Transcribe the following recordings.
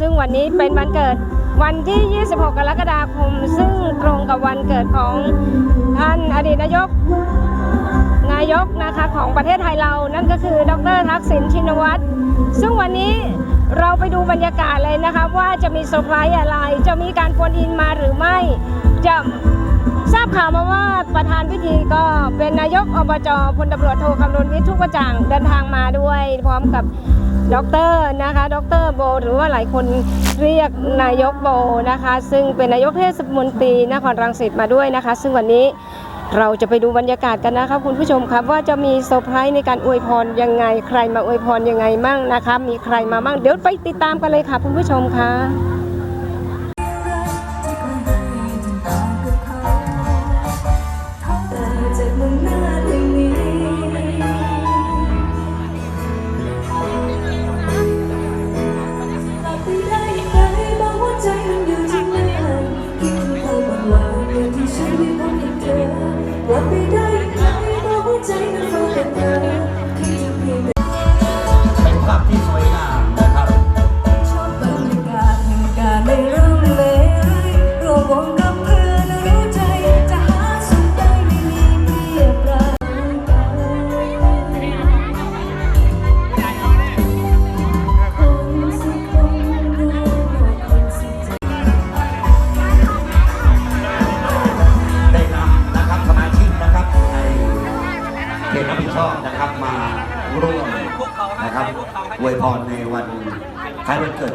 ซึ่งวันนี้เป็นวันเกิดวันที่ 26 กรกฎาคม ซึ่งตรงกับวันเกิดของท่านอดีตนายกนายกนะคะของประเทศไทยเรานั่นก็คือ ดรทักษิณชินวัตร ซึ่งวันนี้เราไปดูบรรยากาศเลยนะคะว่าจะมีเซอร์ไพรส์อะไร จะมีการโฟนอินมาหรือไม่ จะทราบข่าวมาว่าประธานพิธีก็เป็นนายกอบจพลตำรวจโทคำรณวิทุกประจ่างเดินทางมาด้วยพร้อมกับ ด็อกเตอร์นะคะด็อกเตอร์โบ หรือว่าหลายคนเรียกนายกโบนะคะ ซึ่งเป็นนายกเทศมนตรีนครรังสิตมาด้วยนะคะ ซึ่งวันนี้เราจะไปดูบรรยากาศกันนะครับคุณผู้ชมครับว่าจะมีเซอร์ไพรส์ในการอวยพรยังไง ใครมาอวยพรยังไงมั่งนะคะ มีใครมามั่งเดี๋ยวไปติดตามกันเลยค่ะคุณผู้ชมค่ะ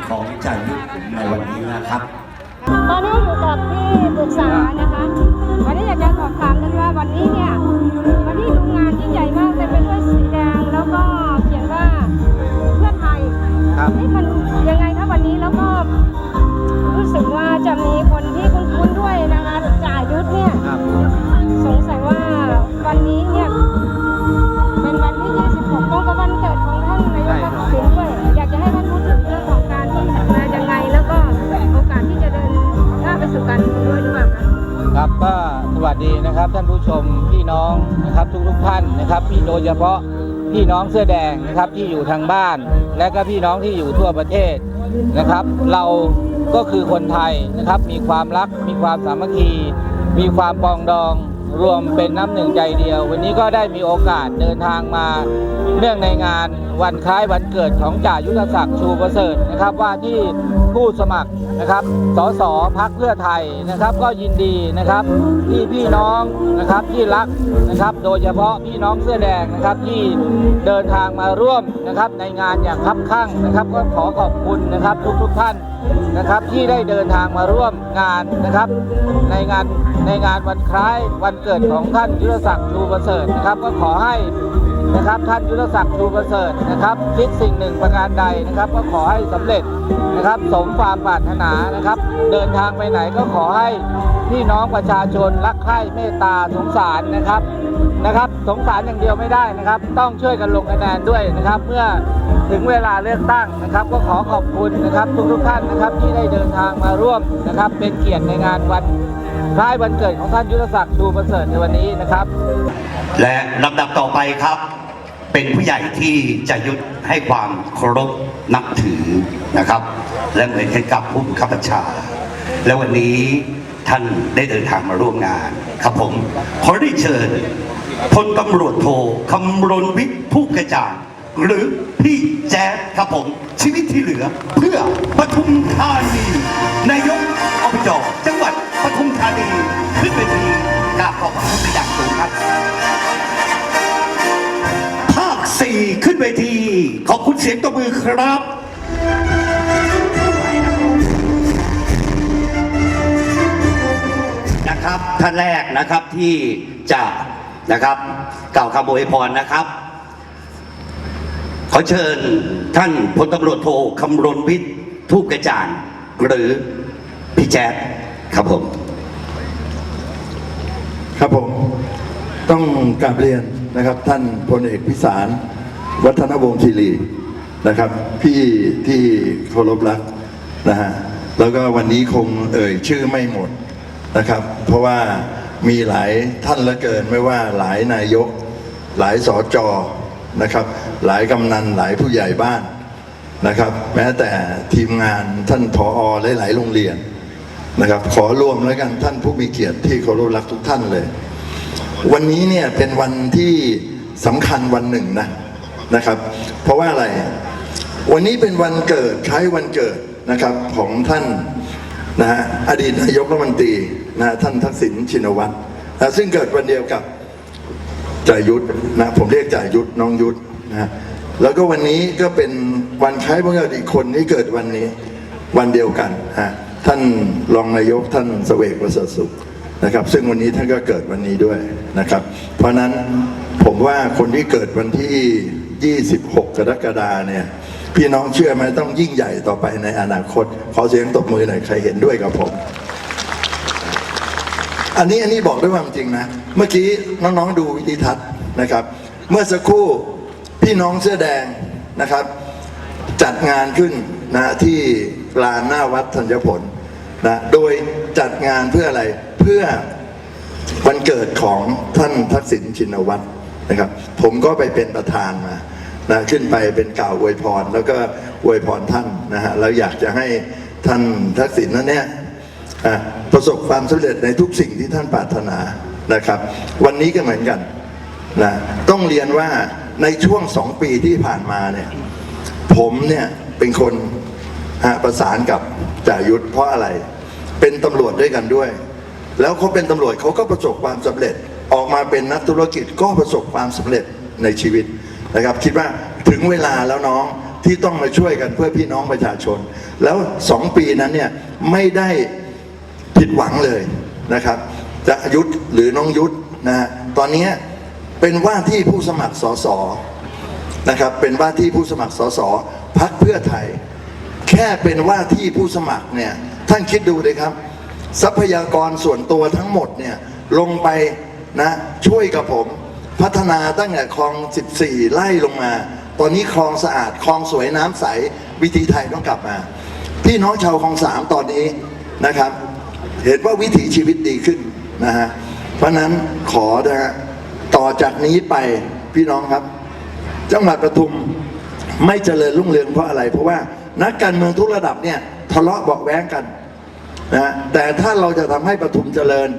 ของจ่ายุทธในวันนี้นะครับ โดยเฉพาะพี่น้องเสื้อแดงนะครับที่อยู่ทางบ้าน และก็พี่น้องที่อยู่ทั่วประเทศนะครับ เราก็คือคนไทยนะครับมีความรักมีความสามัคคี มีความปองดองรวมเป็นน้ำหนึ่งใจเดียว วันนี้ก็ได้มีโอกาสเดินทางมาเนื่องในงาน วันคล้ายวันเกิดของจ่ายุทธศักดิ์ชูประเสริฐนะครับว่าที่ผู้สมัครนะครับสสพักเพื่อไทยนะครับก็ยินดีนะครับที่พี่น้องนะครับที่รักนะครับโดยเฉพาะพี่น้องเสื้อแดงนะครับที่เดินทางมาร่วมนะครับในงานอย่างคับข้างนะครับก็ขอขอบคุณนะครับทุกๆท่านนะครับที่ได้เดินทางมาร่วมงานนะครับ ในงานในงานวันคล้ายวันเกิดของท่านยุทธศักดิ์ชูประเสริฐนะครับก็ขอให้ นะครับ ท่านยุทธศักดิ์ชูประเสริฐนะครับ คิดสิ่งหนึ่งประการใดนะครับ ก็ขอให้สำเร็จนะครับ สมความปรารถนานะครับ เดินทางไปไหนก็ขอให้พี่น้องประชาชนรักใคร่เมตตาสงสารนะครับนะครับ สงสารอย่างเดียวไม่ได้นะครับ ต้องช่วยกันลงคะแนนด้วยนะครับ เมื่อถึงเวลาเลือกตั้งนะครับ ก็ขอขอบคุณนะครับ ทุกๆท่านนะครับที่ได้เดินทางมาร่วมนะครับ เป็นเกียรติในงานวันคล้ายวันเกิดของท่านยุทธศักดิ์ชูประเสริฐในวันนี้นะครับ และลำดับต่อไปครับ เป็นผู้ใหญ่ที่จะยุดให้ความเคารพนับถือนะครับ และเหมือนกันกับผู้บังคับบัญชา และวันนี้ท่านได้เดินทางมาร่วมงาน ครับผม ขอได้เชิญพลตำรวจโทคำรณวิทย์ผู้กระจ่างหรือพี่แจ๊ดครับผม ชีวิตที่เหลือเพื่อปทุมธานีนายกอบจจังหวัดปทุมธานีขึ้นเวทีกราบขอบพระคุณ ขึ้นเวที ขอบคุณเสียงตบมือครับ นะครับท่านแรกนะครับที่จะนะครับกล่าวคำอวยพรนะครับ ขอเชิญท่านพลตำรวจโทคำรณวิทย์ทูปกระจ่างหรือพี่แจ๊ดครับผม ครับผมต้องกราบเรียนนะครับท่านพลเอกพิสาร วัฒนวงศ์คีรีนะครับ พี่ที่เคารพรักนะฮะแล้วก็วันนี้คงเอ่ยชื่อไม่หมดนะครับ เพราะว่ามีหลายท่านลือเกินไม่ว่าหลายนายก หลายสอจอนะครับ หลายกำนันหลายผู้ใหญ่บ้านนะครับ แม้แต่ทีมงานท่านผอหลายๆโรงเรียนนะครับ ขอรวมแล้วกันท่านผู้มีเกียรติที่เคารพรักทุกท่านเลย วันนี้เนี่ยเป็นวันที่สำคัญวันหนึ่งนะ นะครับ เพราะว่าอะไร วันนี้เป็นวันเกิดคล้ายวันเกิดนะครับของท่านนะฮะอดีตนายกรัฐมนตรีนะฮะท่านทักษิณชินวัตรนะซึ่งเกิดวันเดียวกับจ่ายุทธนะผมเรียกจ่ายุทธน้องยุทธนะฮะแล้วก็วันนี้ก็เป็นวันคล้ายวันเกิดอีกคนที่เกิดวันนี้วันเดียวกันฮะท่านรองนายกท่านสเวกประเสริฐสุขนะครับ ซึ่งวันนี้ท่านก็เกิดวันนี้ด้วยนะครับ เพราะนั้นผมว่าคนที่เกิดวันที่ 26 กรกฎาเนี่ย พี่น้องเชื่อไหมต้องยิ่งใหญ่ต่อไปในอนาคต ขอเสียงตบมือหน่อยใครเห็นด้วยกับผม อันนี้อันนี้บอกด้วยความจริงนะ เมื่อกี้น้องๆดูวิดีทัศน์นะครับ เมื่อสักครู่พี่น้องเสื้อแดงนะครับ จัดงานขึ้นนะที่ลานหน้าวัดธัญผลนะโดยจัดงานเพื่ออะไรเพื่อวันเกิดของท่านทักษิณชินวัตรนะครับ ผมก็ไปเป็นประธานมา นะขึ้นไปเป็นกล่าวอวยพร แล้วก็อวยพรท่านนะฮะแล้วอยากจะให้ท่านทักษิณนั้นเนี่ยประสบความสำเร็จในทุกสิ่งที่ท่านปรารถนานะครับ วันนี้ก็เหมือนกันนะต้องเรียนว่าในช่วงสองปีที่ผ่านมาเนี่ยผมเนี่ยเป็นคนประสานกับจ่ายุทธเพราะอะไร เป็นตำรวจด้วยกันด้วย แล้วเขาเป็นตำรวจเขาก็ประสบความสำเร็จ ออกมาเป็นนักธุรกิจก็ประสบความสำเร็จในชีวิต นะครับ คิดว่าถึงเวลาแล้วน้องที่ต้องมาช่วยกันเพื่อพี่น้องประชาชน แล้วสองปีนั้นเนี่ยไม่ได้ผิดหวังเลยนะครับ จะยุทธหรือน้องยุทธนะฮะตอนนี้เป็นว่าที่ผู้สมัครสสนะครับเป็นว่าที่ผู้สมัครสสพักเพื่อไทย แค่เป็นว่าที่ผู้สมัครเนี่ยท่านคิดดูเลยครับ ทรัพยากรส่วนตัวทั้งหมดเนี่ยลงไปนะช่วยกับผม พัฒนาตั้งแต่คลอง 14 ไล่ลงมา ตอนนี้คลองสะอาด คลองสวยน้ำใส วิถีไทยต้องกลับมา พี่น้องชาวคลองสามตอนนี้นะครับ เห็นว่าวิถีชีวิตดีขึ้นนะฮะ เพราะนั้นขอนะฮะต่อจากนี้ไปพี่น้องครับ จังหวัดปทุมไม่เจริญรุ่งเรืองเพราะอะไร เพราะว่านักการเมืองทุกระดับเนี่ยทะเลาะเบาะแว้งกันนะแต่ถ้าเราจะทำให้ปทุมเจริญ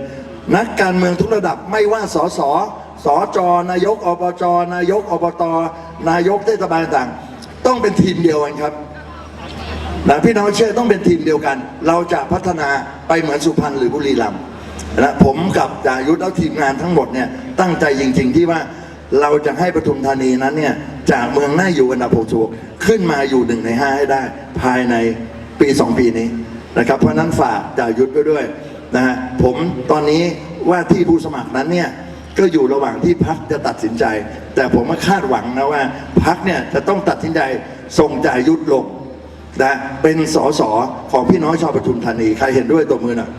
นักการเมืองทุกระดับไม่ว่าสส สจนายกอบจนายกอบตนายกเทศบาลต่างต้องเป็นทีมเดียวกันครับนะพี่น้องเชื่อต้องเป็นทีมเดียวกัน เราจะพัฒนาไปเหมือนสุพรรณหรือบุรีรัมย์นะผมกับจายุทธแล้วทีมงานทั้งหมดเนี่ยตั้งใจจริง ๆ ที่ว่าเราจะให้ปทุมธานีนั้นเนี่ยจากเมืองน่าอยู่อันดับ66ขึ้นมาอยู่หนึ่งในห้าให้ได้ ภายในปีสองปีนี้นะครับ เพราะฉะนั้นฝากจายุทธไปด้วยนะฮะผมตอนนี้ว่าที่ผู้สมัครนั้นเนี่ย ก็อยู่ระหว่างที่พักจะตัดสินใจ แต่ผมคาดหวังนะว่าพักเนี่ยจะต้องตัดสินใจส่งจายุทธลงนะเป็นสสของพี่น้องชาวปทุมธานี ใครเห็นด้วยตัวมือหน่อย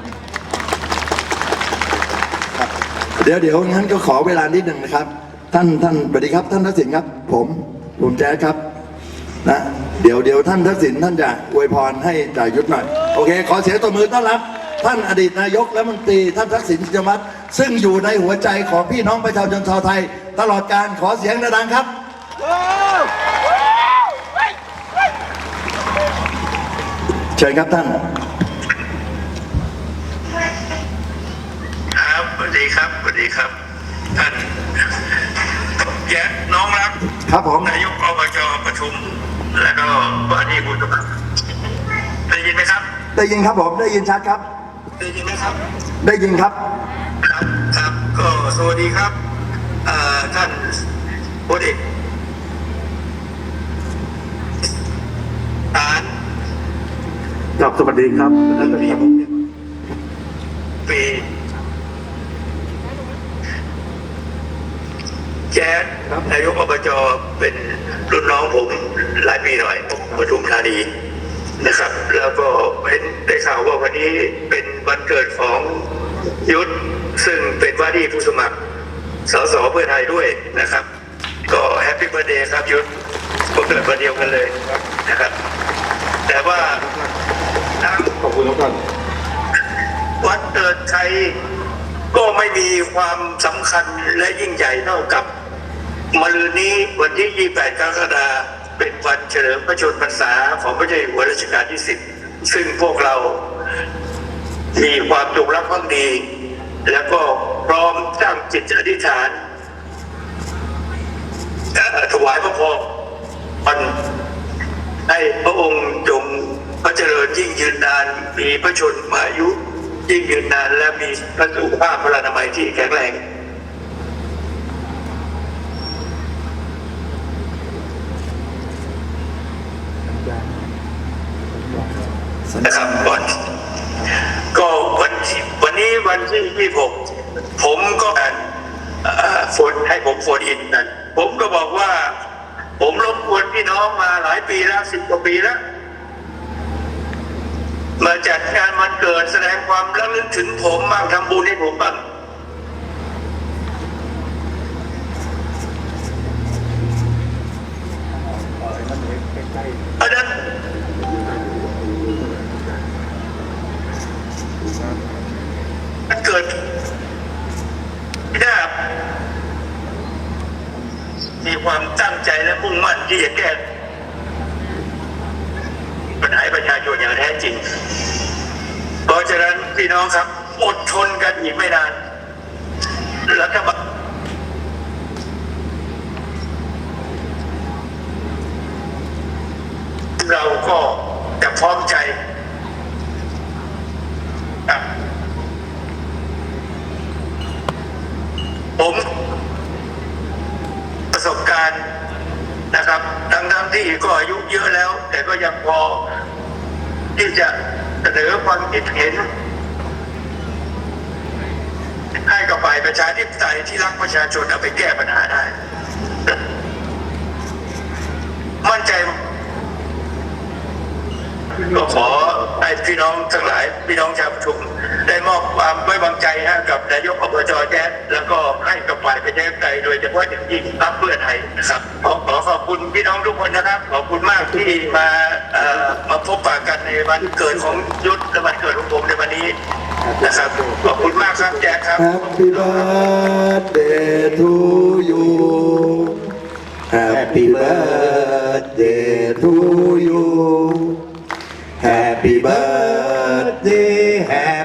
เดี๋ยวเดี๋ยวงั้นก็ขอเวลานิดหนึ่งนะครับ ท่านท่านสวัสดีครับ ท่านทักษิณครับ ผมผมแจ๊ดครับนะเดี๋ยวเดี๋ยวท่านทักษิณท่านจะอวยพรให้จ่ายยุทธหน่อย โอเค ขอเสียงตัวมือต้อนรับ ท่านอดีตนายกและมนตรีท่านทักษิณชินวัตร ซึ่งอยู่ในหัวใจของพี่น้องประชาชนชาวไทย ตลอดการขอเสียงดังๆครับ เชิญครับท่าน ครับสวัสดีครับสวัสดีครับ ท่านแจ๊คน้องรักครับผม นายกอบจประชุม แล้วก็ว่าที่ผู้สมัครได้ยินไหมครับ ได้ยินครับผมได้ยินชัดครับ ได้ยินไหมครับ ได้ยินครับ ครับครับก็สวัสดีครับเอ่อท่านพลเอกทหารครับสวัสดีครับท่านปีผมเนี่ยปีแจ๊ดนายกอบจเป็นรุ่นน้องผมหลายปีหน่อยผมปทุมธานีนะครับ แล้วก็เห็นได้ข่าวว่าวันนี้เป็นวันเกิดของยุทธ ซึ่งเป็นว่าที่ผู้สมัครสสเพื่อไทยด้วยนะครับ ก็แฮปปี้เบ t ร์ a เดย์ครับยุทธก็เกิดวันเดียวกันเลยนะครับ แต่ว่าทางขอบคุณครับท่านวันเกิดไทยก็ไม่มีความสำคัญและยิ่งใหญ่เท่ากับมะรืนนี้วันที่ 28 กรกฎาคมเป็นวันเฉลิมพระชนมพรรษาของพระเจ้าอยู่หัวรัชกาลที่ 10 ซึ่งพวกเรามีความจงรักภักดี แล้วก็พร้อมตั้งจิตอธิษฐานถวายพระพรมันให้พระองค์จงพระเจริญยิ่งยืนนานมีพระชนมายุ ยิ่งยืนนานและมีพระสุขภาพพลานามัยที่แข็งแรง นะครับวันก็วันที่วันนี้วัน ที่ผมผมก็เอ่ฟนให้ผมโฟนอินนะผมก็บอกว่า ผมรบกวนพี่น้องมาหลายปีแล้วสิบกว่าปีแล้วมาจัดงานวันเกิดแสดงความระลึกถึงผมบ้างทำบุญให้ผมบ้างเพราะฉะนั้น มันเกิดไม่ได้มีความตั้งใจและมุ่งมั่น ที่จะแก้ปัญหาประชาชนอย่างแท้จริง เพราะฉะนั้นพี่น้องครับ อดทนกันอีกไม่นานรัฐบาลเราก็จะพร้อมใจครับ ผมประสบการณ์นะครับ ทั้งทั้งๆที่ก็อายุเยอะแล้ว แต่ก็ยังพอที่จะเสน อความคิดเห็น ให้กับฝ่ายประชาธิปไตยที่รักประชาชนเอาไปแก้ปัญหาได้ มั่นใจก็ขอให้พี่น้องทั้งหลาย พี่น้องชาวประชุม มอบความไว้วางใจให้กับนายกอบจแจ๊ดแล้วก็ให้กับฝ่ายประชาธิปไตยโดยเฉพาะอย่างยิ่งพรรคเพื่อไทยนะครับขอขอขอบคุณพี่น้องทุกคนนะครับ ขอบคุณมากที่มาเอ่อมาพบปะกันในวันเกิดของยุทธและวันเกิดของผมในวันนี้นะครับขอบคุณมากครับแจ๊ดครับ Happy birthday to you Happy birthday to you Happy birthday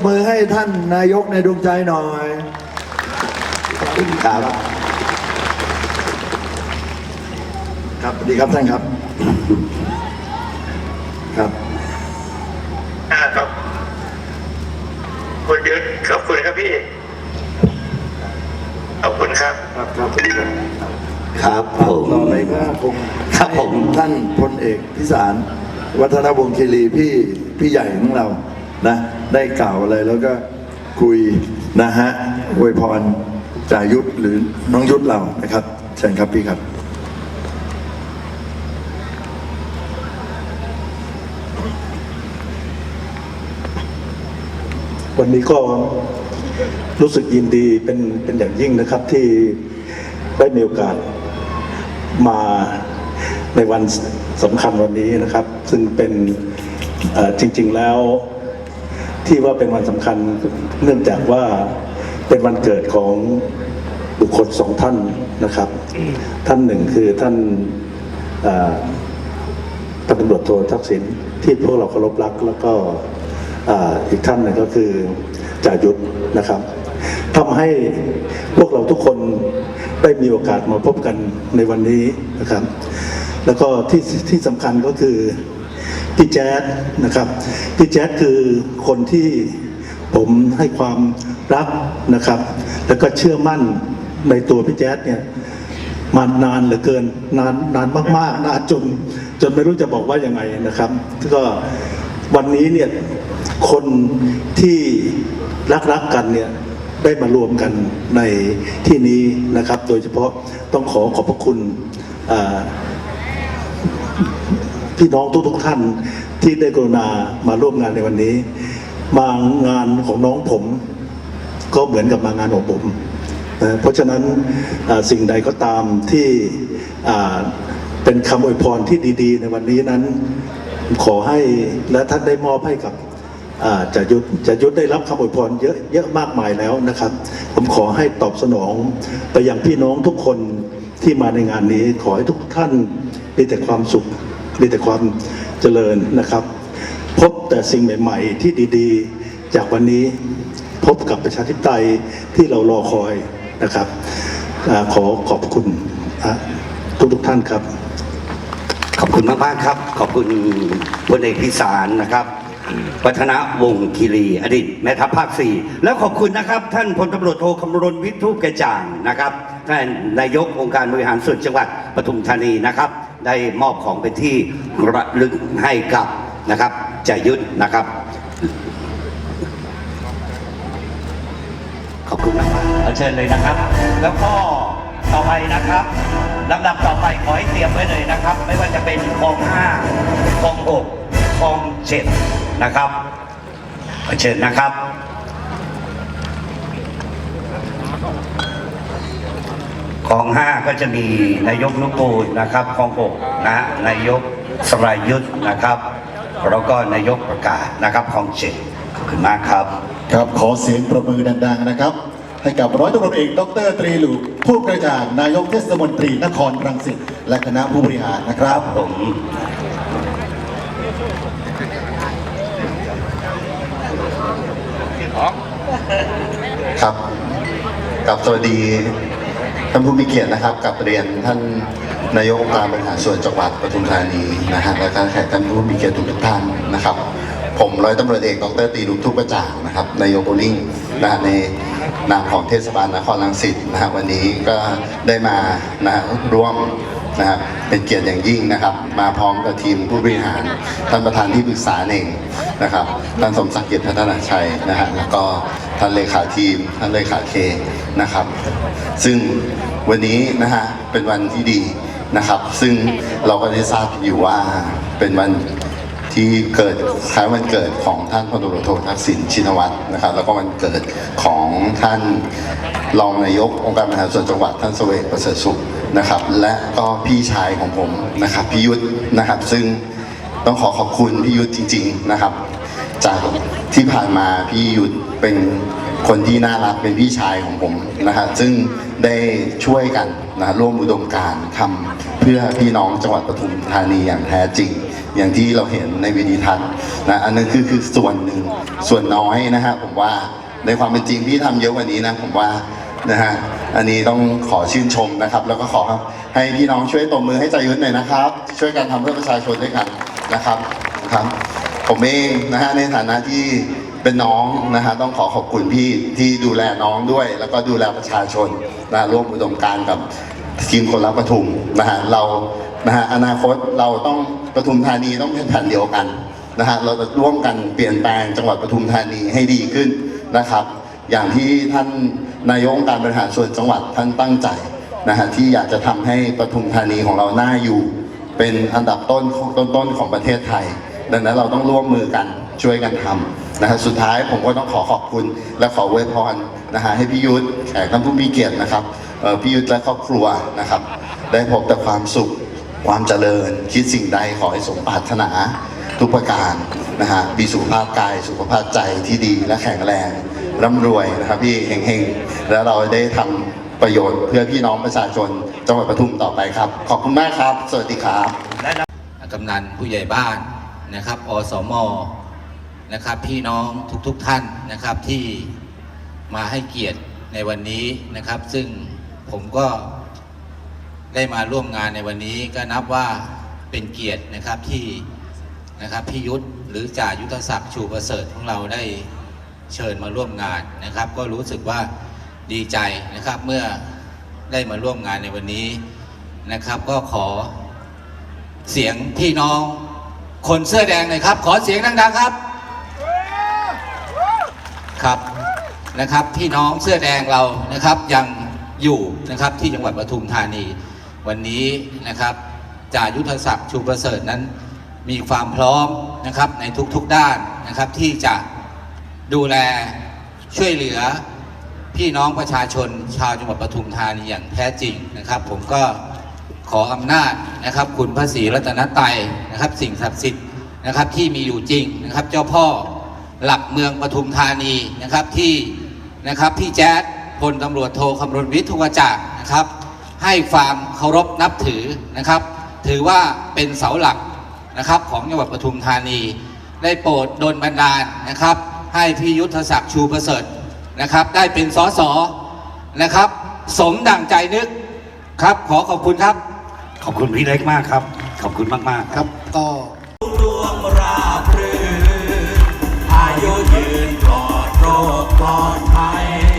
บมือให้ท่านนายกในดวงใจหน่อยครับครับสวัสดีครับท่านครับ ครับอ่าครับคุณยุทธขอบคุณครับพี่ขอบคุณครับ ครับครับสวัสดีครับครับผมต่อไปก็คงครับผมท่านพลเอกพิสาร วัฒนวงศ์คีรีพี่พี่ใหญ่ของเรา นะได้กล่าวอะไรแล้วก็คุยนะฮะอวยพรจ่ายุทธหรือน้องยุทธเรานะครับเชิญครับพี่ครับ วันนี้ก็รู้สึกยินดีเป็นเป็นอย่างยิ่งนะครับที่ได้มีโอกาสมาในวันสำคัญวันนี้นะครับ ซึ่งเป็นจริง ๆแล้ว ที่ว่าเป็นวันสำคัญเนื่องจากว่าเป็นวันเกิดของบุคคลสองท่านนะครับ ท่านหนึ่งคือท่านเอ่อพันตำรวจโททักษิณที่พวกเราเคารพรัก แล้วก็อ่าอีกท่านหนึ่งก็คือจ่ายุทธนะครับทำให้พวกเราทุกคนได้มีโอกาสมาพบกันในวันนี้นะครับ แล้วก็ที่ที่สำคัญก็คือ พี่แจ๊ดนะครับพี่แจ๊ดคือคนที่ผมให้ความรักนะครับ แล้วก็เชื่อมั่นในตัวพี่แจ๊ดเนี่ยมานานเหลือเกินนานนานมากๆนานจนจนไม่รู้จะบอกว่ายังไงนะครับก็วันนี้เนี่ยคนที่รักรักๆกันเนี่ยได้มารวมกันในที่นี้นะครับ โดยเฉพาะต้องขอขอบพระคุณอ่า พี่น้องทุกๆท่านที่ได้กรุณามาร่วมงานในวันนี้ มางานของน้องผม ก็เหมือนกับมางานของผมนะเพราะฉะนั้นสิ่งใดก็ตามที่เป็นคำอวยพรที่ดีๆ ในวันนี้นั้น ขอให้และท่านได้มอบให้กับจะยุทธจะยุทธได้รับคำอวยพรเยอะเยอะมากมายแล้วนะครับ ผมขอให้ตอบสนองไปยังพี่น้องทุกคนที่มาในงานนี้ ขอให้ทุกท่านมีแต่ความสุข มีแต่ความเจริญนะครับ พบแต่สิ่งใหม่ ๆ ที่ดีๆ จากวันนี้พบกับประชาธิปไตยที่เรารอคอยนะครับอขอขอบคุณทุกทุกๆท่านครับ ขอบคุณมากๆครับ ขอบคุณพลเอกพิสารนะครับวัฒนวงคีรีอดีตแม่ทัพภาคสี่แล้วขอบคุณนะครับ ท่านพลตำรวจโทคำรณวิทูปกระจ่างนะครับท่านนายกองค์การบริหารส่วนจังหวัดปทุมธานีนะครับ ได้มอบของเป็นที่ระลึกให้กับนะครับจะยุทธนะครับ ขอบคุณมากๆเชิญเลยนะครับ แล้วก็ต่อไปนะครับลำดับต่อไปขอให้เตรียมไว้เลยนะครับ ไม่ว่าจะเป็นคลองห้าคลองหกคลองเจ็ดนะครับเชิญนะครับ คลองห้าก็จะมีนายกนุกูลนะครับคลองหกนะฮะนายกสรายุทธนะครับ แล้วก็นายกประกาศนะครับคลองเจ็ดขอบคุณมากครับ ครับขอเสียงประมือดังๆนะครับ ให้กับร้อยตำรวจเอกดรตรีหลูกผู้กระจ่างนายกเทศมนตรีนครรังสิตและคณะผู้บริหารนะครับผมครับกับสวัสดี ท่านผู้มีเกียรตินะครับกับเรียนท่านนายกองค์การบริหารส่วนจังหวัดปทุมธานีนะฮะและการแขกท่านผู้มีเกียรติทุกท่านนะครับ ผมร้อยตำรวจเอกดรตีรุกทุกประจ่างนะครับนายกโบลิ่งนะฮะในนามของเทศบาลนครรังสิตนะฮะวันนี้ก็ได้มานะฮะร่วมนะครับเป็นเกียรติอย่างยิ่งนะครับ มาพร้อมกับทีมผู้บริหารท่านประธานที่ปรึกษาเองนะครับท่านสมศักดิ์เกียรติพัฒนาชัยนะฮะแล้วก็ท่านเลขาทีม ท่านเลขาเค นะครับ ซึ่งวันนี้นะฮะเป็นวันที่ดีนะครับ ซึ่งเราก็ได้ทราบอยู่ว่าเป็นวันที่เกิดคล้ายวันเกิดของท่านพลตำรวจโททักษิณชินวัตรนะครับ แล้วก็วันเกิดของท่านรองนายกองค์การบริหารส่วนจังหวัดท่านเสวกประเสริฐสุขนะครับ และก็พี่ชายของผมนะครับพี่ยุทธนะครับ ซึ่งต้องขอขอบคุณพี่ยุทธจริง ๆนะครับ จากที่ผ่านมาพี่ยุทธเป็น คนที่น่ารักเป็นพี่ชายของผมนะฮะซึ่งได้ช่วยกันนะร่วมอุดมการทำเพื่อพี่น้องจังหวัดปทุมธานีอย่างแท้จริง อย่างที่เราเห็นในวิดีทัศน์นะอันนั้นคือคือส่วนหนึ่งส่วนน้อยนะฮะผมว่าในความเป็นจริงพี่ทำเยอะกว่านี้นะผมว่านะฮะอันนี้ต้องขอชื่นชมนะครับ แล้วก็ขอให้พี่น้องช่วยตบมือให้ใจยุทธหน่อยนะครับ ช่วยกันทำเพื่อประชาชนด้วยกันนะครับครับผมเองนะฮะในฐานะที่ เป็นน้องนะฮะต้องขอขอบคุณพี่ที่ดูแลน้องด้วย แล้วก็ดูแลประชาชนนะร่วมอุดมการกับทีมคนรักปทุมนะฮะเรานะฮะอนาคตเราต้องปทุมธานีต้องเป็นแผ่นเดียวกันนะฮะเราจะร่วมกันเปลี่ยนแปลงจังหวัดปทุมธานีให้ดีขึ้นนะครับ อย่างที่ท่านนายกองการบริหารส่วนจังหวัดท่านตั้งใจนะฮะที่อยากจะทำให้ปทุมธานีของเราหน่าอยู่ เป็นอันดับต้นของต้นของประเทศไทย ดังนั้นเราต้องร่วมมือกันช่วยกันทำ นะฮะสุดท้ายผมก็ต้องขอขอบคุณและขออวยพรนะฮะให้พี่ยุทธแขกท่านผู้มีเกียรตินะครับพี่ยุทธและครอบครัวนะครับ ได้พบแต่ความสุขความเจริญ คิดสิ่งใดขอให้สมปรารถนาทุกประการนะฮะมีสุขภาพกายสุขภาพใจที่ดีและแข็งแรงร่ำรวยนะครับพี่เฮงๆ แล้วเราได้ทำประโยชน์เพื่อพี่น้องประชาชนจังหวัดปทุมต่อไปครับ ขอบคุณมากครับ สวัสดีครับกำนันผู้ใหญ่บ้านนะครับ อสม นะครับพี่น้องทุกๆทท่านนะครับที่มาให้เกียรติในวันนี้นะครับ ซึ่งผมก็ได้มาร่วมงานในวันนี้ก็นับว่าเป็นเกียรตินะครับที่นะครับพี่ยุทธหรือจ่ายุทธศักดิ์ชูประเสริฐของเราได้เชิญมาร่วมงานนะครับ ก็รู้สึกว่าดีใจนะครับเมื่อได้มาร่วมงานในวันนี้นะครับ ก็ขอเสียงพี่น้องคนเสื้อแดงหน่อยครับ ขอเสียงดังๆครับ ครับนะครับพี่น้องเสื้อแดงเรานะครับยังอยู่นะครับที่จังหวัดปทุมธานี วันนี้นะครับจ่ายุทธศักดิ์ชูประเสริฐนั้น มีความพร้อมนะครับในทุกๆด้านนะครับ ที่จะดูแลช่วยเหลือพี่น้องประชาชนชาวจังหวัดปทุมธานีอย่างแท้จริงนะครับ ผมก็ขออำนาจนะครับ คุณพระศรีรัตนตรัยนะครับ สิ่งศักดิ์สิทธิ์นะครับที่มีอยู่จริงนะครับ เจ้าพ่อ หลักเมืองปทุมธานีนะครับที่นะครับพี่แจ๊ดพลตำรวจโทคำรณวิทย์ทุกจักรนะครับ ให้ความเคารพนับถือนะครับ ถือว่าเป็นเสาหลักนะครับของจังหวัดปทุมธานี ได้โปรดดลบันดาลนะครับ ให้พี่ยุทธศักดิ์ชูประเสริฐนะครับ ได้เป็นสสนะครับ สมดั่งใจนึกครับขอขอบคุณครับ ขอบคุณพี่เล็กมากครับ ขอบคุณมากๆครับก็ โรคปลอดภัย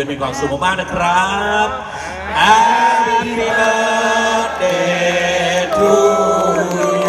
ยนต์มีความสุขมากๆนะครับ Happy birthday to